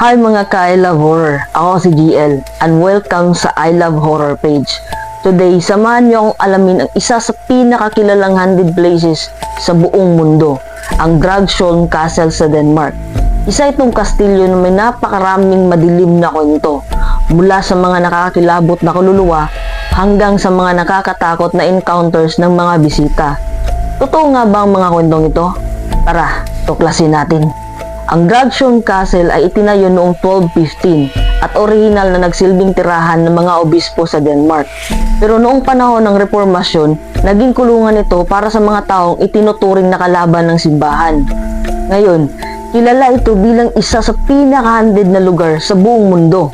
Hi mga ka-I Love Horror, ako si GL and welcome sa I Love Horror page. Today, samahan niyo akong alamin ang isa sa pinakakilalang haunted places sa buong mundo, ang Dragsholm Castle sa Denmark. Isa itong kastilyo na may napakaraming madilim na kwento, mula sa mga nakakakilabot na kaluluwa hanggang sa mga nakakatakot na encounters ng mga bisita. Totoo nga ba ang mga kwentong ito? Tara, tuklasin natin. Ang Dragshorn Castle ay itinayo noong 1215 at orihinal na nagsilbing tirahan ng mga obispo sa Denmark. Pero noong panahon ng reformasyon, naging kulungan ito para sa mga taong itinuturing na kalaban ng simbahan. Ngayon, kilala ito bilang isa sa pinaka-handed na lugar sa buong mundo.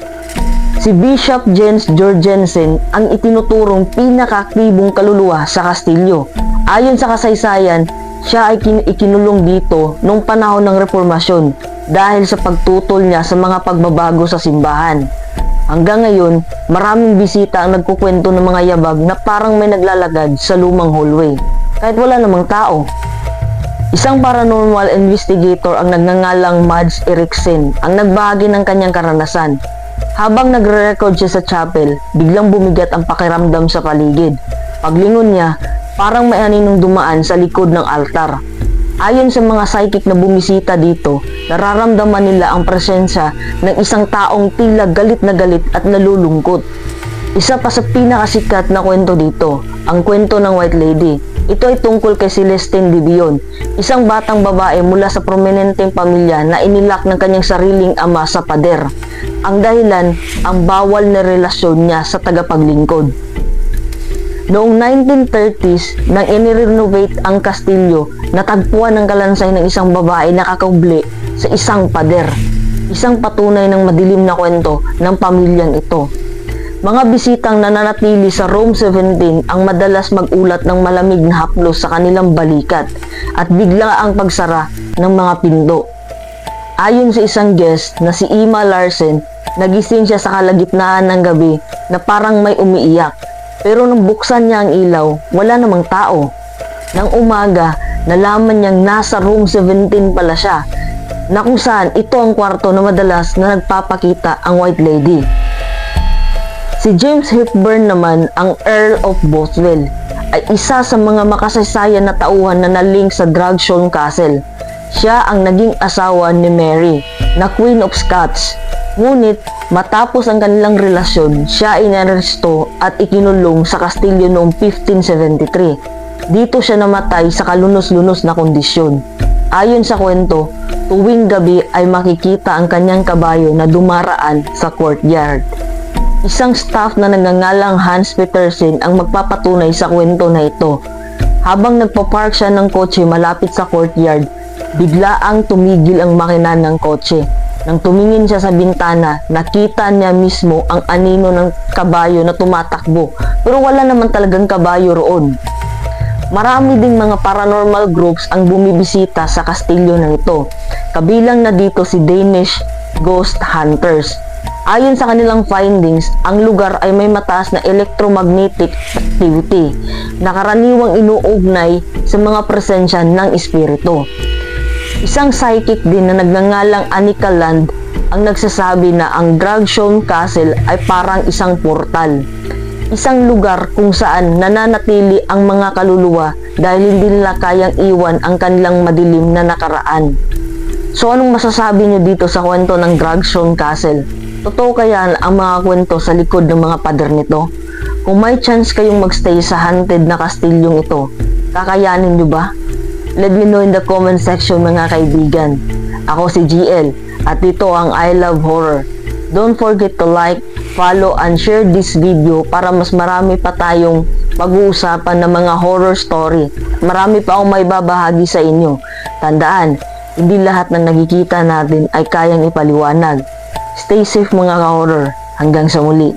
Si Bishop Jens Jorgensen ang itinuturong pinakaaktibong kaluluwa sa Kastilyo. Ayon sa kasaysayan, siya ay kin- ikinulong dito noong panahon ng reformasyon dahil sa pagtutol niya sa mga pagbabago sa simbahan. Hanggang ngayon, maraming bisita ang nagkukwento ng mga yabag na parang may naglalagad sa lumang hallway, kahit wala namang tao. Isang paranormal investigator ang nagngangalang Mads Eriksen ang nagbahagi ng kanyang karanasan. Habang nagre-record siya sa chapel, biglang bumigat ang pakiramdam sa paligid. Paglingon niya, parang may aninong dumaan sa likod ng altar. Ayon sa mga psychic na bumisita dito, nararamdaman nila ang presensya ng isang taong tila galit na galit at nalulungkot. Isa pa sa pinakasikat na kwento dito, ang kwento ng White Lady. Ito ay tungkol kay Celestine Dibion, isang batang babae mula sa prominenteng pamilya na inilak ng kanyang sariling ama sa pader. Ang dahilan, ang bawal na relasyon niya sa tagapaglingkod. Noong 1930s, nang inirenovate ang kastilyo, natagpuan ng kalansay ng isang babae na kakubli sa isang pader. Isang patunay ng madilim na kwento ng pamilyang ito. Mga bisitang nananatili sa room 17 ang madalas magulat ng malamig na haplos sa kanilang balikat at bigla ang pagsara ng mga pinto. Ayon sa isang guest na si Ima Larsen, nagising siya sa kalagitnaan ng gabi na parang may umiiyak. Pero nung buksan niya ang ilaw, wala namang tao. Nang umaga, nalaman niyang nasa room 17 pala siya, na kung saan ito ang kwarto na madalas na nagpapakita ang White Lady. Si James Hepburn naman, ang Earl of Bothwell, ay isa sa mga makasaysayan na tauhan na naling sa Dragsholm Castle. Siya ang naging asawa ni Mary, na Queen of Scots. Ngunit, matapos ang kanilang relasyon, siya inaresto at ikinulong sa kastilyo noong 1573. Dito siya namatay sa kalunos-lunos na kondisyon. Ayon sa kwento, tuwing gabi ay makikita ang kanyang kabayo na dumaraan sa courtyard. Isang staff na nagngangalang Hans Petersen ang magpapatunay sa kwento na ito. Habang nagpa-park siya ng kotse malapit sa courtyard, bigla ang tumigil ang makina ng kotse. Nang tumingin siya sa bintana, nakita niya mismo ang anino ng kabayo na tumatakbo. Pero wala naman talagang kabayo roon. Marami ding mga paranormal groups ang bumibisita sa kastilyo na ito. Kabilang na dito si Danish Ghost Hunters. Ayon sa kanilang findings, ang lugar ay may mataas na electromagnetic activity na karaniwang inuugnay sa mga presensya ng espiritu. Isang psychic din na nagngangalang Anika Land ang nagsasabi na ang Dragsholm Castle ay parang isang portal. Isang lugar kung saan nananatili ang mga kaluluwa dahil hindi nila kayang iwan ang kanilang madilim na nakaraan. So anong masasabi niyo dito sa kwento ng Dragsholm Castle? Totoo kaya ang mga kwento sa likod ng mga pader nito? Kung may chance kayong magstay sa haunted na kastilyong ito, kakayanin niyo ba? Let me know in the comment section mga kaibigan. Ako si GL at ito ang I Love Horror. Don't forget to like, follow, and share this video para mas marami pa tayong pag-uusapan ng mga horror story. Marami pa akong may babahagi sa inyo. Tandaan, hindi lahat ng nakikita natin ay kayang ipaliwanag. Stay safe mga ka-horror. Hanggang sa muli.